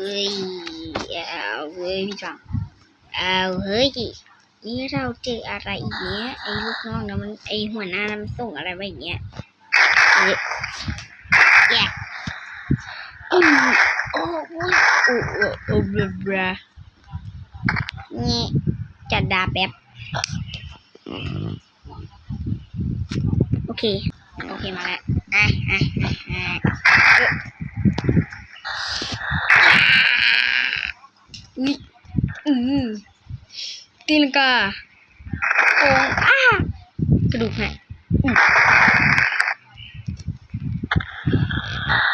เอ้ยเอาเว้ยพี่จังเอาเฮ้ยนี่เราเจออะไรอีกเนี้ยไอ้ลูกน้องนะมันไอ้หัวหน้านะมันส่งอะไรมาอย่างเงี้ยเอ๊ะแย่อืมโอ้โอ้โอ้โอ้โอ้บลาบลานี่จัดดาแป๊บโอเค โอเคมาแล้วอะอะอะ อะเอ๊ะอุ๊ยอืมตีลังกาโองอ้ากระดูกหายอืม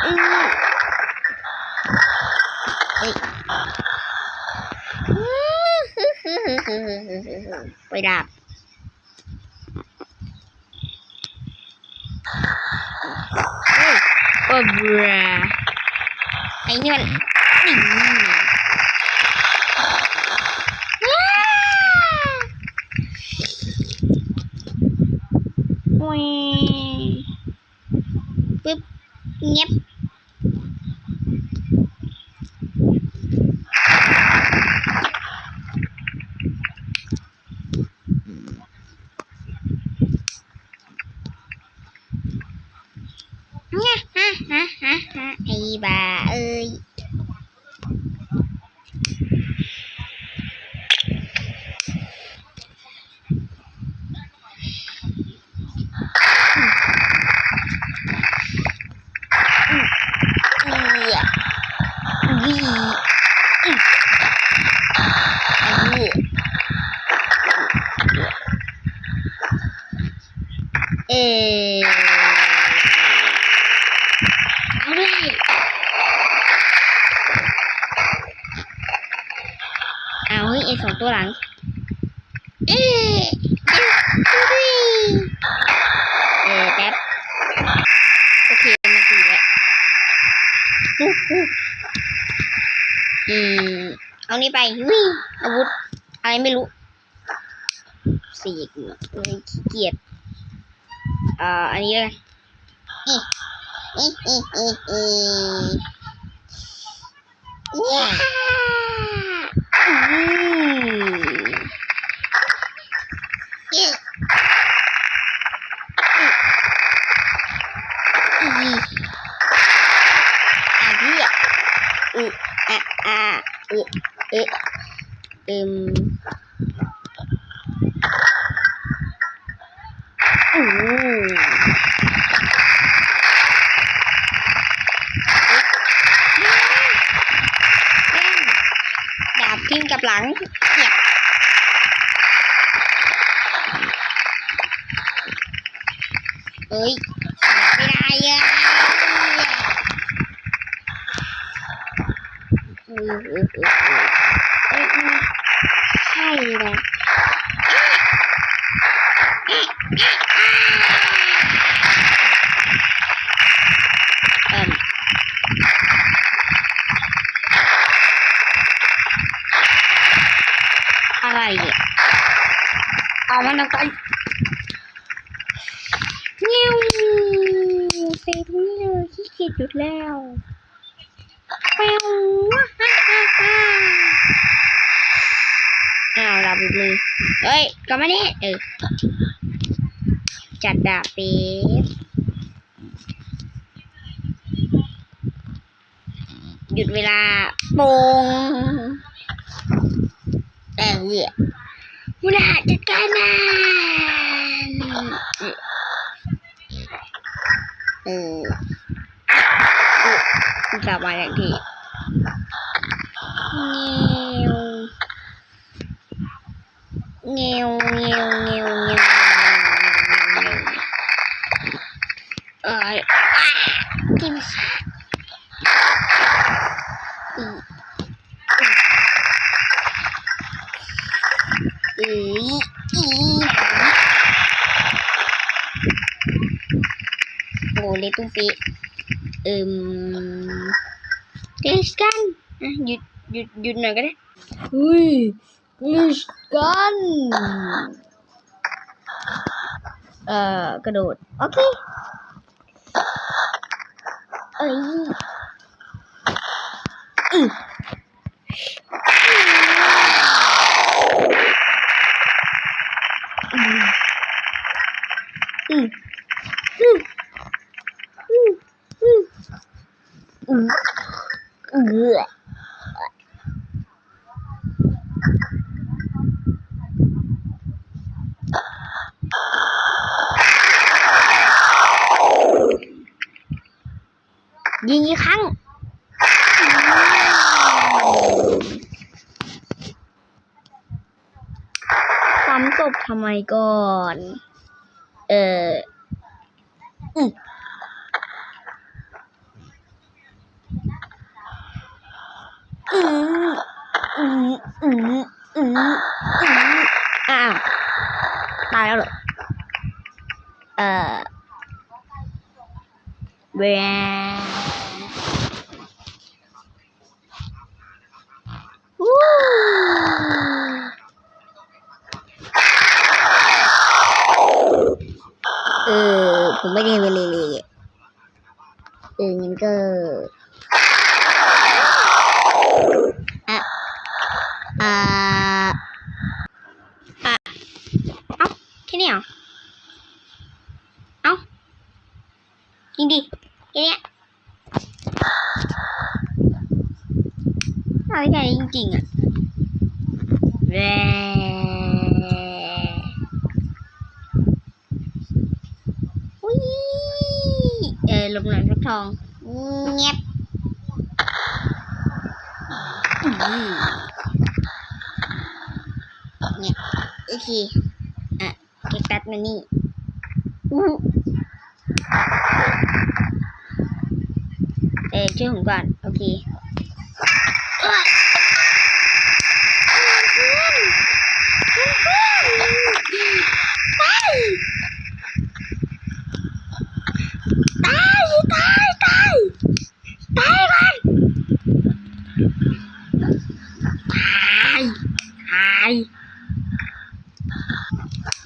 อืมเฮ้ยไปดาบเฮ้ยโอ้บราไอ้นี่มันนี่ว้าวแหว ปึ๊บเงียบเนี่ยฮะฮะฮะฮะไอ้บ้าเอ้ย อีอะ วีอืมอันนี้เออเอาเลยเอาเฮ้ยไอสองตัวหลัง เอ๊ะเฮ้ยเออแป๊บ โอเคมันสี่แล้ว อู้หู อืม เอานี่ไปวิ่งอาวุธ อะไรไม่รู้สี่เลยขี้เกียจเอ่ออันนี้เลยอีอีอีอีอีเนี่ยอืมเย้อีอีอันนี้อะอือ อะอะอือเอะอืมอู้ดาบทิ้งกับหลังเนี่ยเอ้ยไม่ได้อะ เออเออเออเออเอ้ยมันใช่เลยอะไรเนี่ยเอามันออกไปเงี้ยวเซตรงนี้เลยขี้เกียจหยุดแล้วแปว อ้าวดาบหลุดมือเฮ้ยกลับมานี่เออจัดดาบเป๊บหยุดเวลาโปงเออมุลาจัดการมันเออกลับมาอย่างที่เงี้ยวเงี้ยวเงี้ยวเงี้ยวเงี้ยวเงี้ยวเออจิ้มอีอีอีโอ้เลยตุ้งปีเอิ่ อะหยุดหยุดหยุดหน่อยก็ไ Nicht ganz. Äh, Okay. Ui. Mm. Mm. Mm. Mm. Mm. Mm. Mm. ยิงอีกครั้ง ซ้ำศพทำไมก่อน เอออืมอืมอืมอืมอืมอืมอ้าวตายแล้วเหรอเออ แวเออ ผมไม่ได้ไปเลยเลยอะเอองั้นก็อะอ่าอะเอ้าแค่นี้เหรอเอ้าจริงดิแค่เนี้ย เอาแค่นี้จริงๆอะแหวอุ้ยเออลมหน่อยฟักทองเงียบอืมเนี่ยโอเคอะเก็บแป๊บมานี่อู้เออช่วยผมก่อน โอเค ไปตายตายตายตายมันตายตาย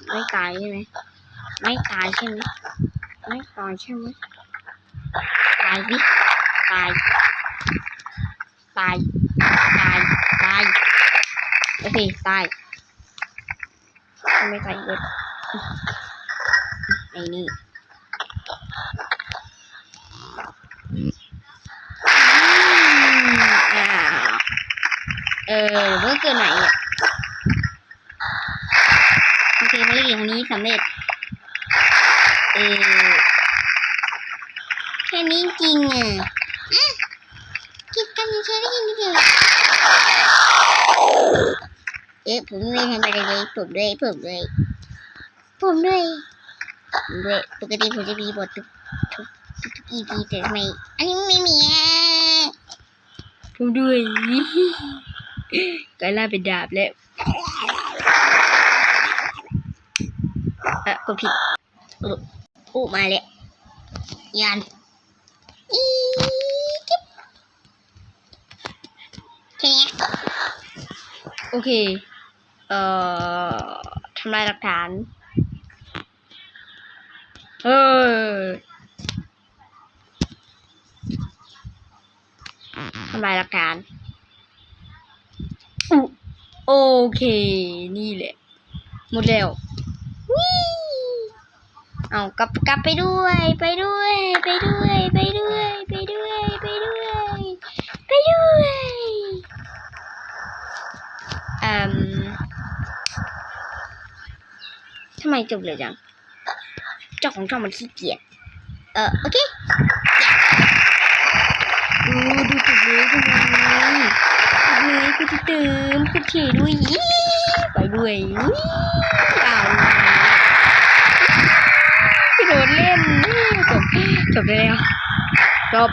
ไม่ตายใช่ไหมไม่ตายใช่ไหมไม่ตายใช่ไหมตายดิตาย ตาย ตาย ตาย โอเค ตายไม่ตายเลยไอ้นี่เออเมื่อเกินไหนอะโอเคภารกิจของนี้สำเร็จ เออแค่นี้จริงอะ กิจกรรมแค่ได้ยินนิดเดียวเอ๊ะผมไม่ทำอะไรเลยผมด้วยผมด้วยผมด้วยด้วยปกติผมจะมีบททุกทุกทุกทุก EP แต่ทำไมอันนี้ไม่มีอะผมด้วยกลายล่าเป็นดาบแล้วเออกดผิดอุ๊อู้มาแล้วยันอีจิ๊บ แค่เนี้โอเค เอ่อทำลายหลักฐาน เออทำลายหลักฐานโอเค นี่แหละ หมดแล้ววิเอากลับกลับไปด้วย ไปด้วย ไปด้วย ไปด้วย ไปด้วย ไปด้วยอืมทำไมจบเลยจังเจ้าของช่องมันขี้เกียจเออโอเคดูดูจบเลยดูเลยเลยกูจะเติมกูเฉยด้วยยี่ไปด้วยยี่เอากระโดดเล่นจบจบไปแล้วจบ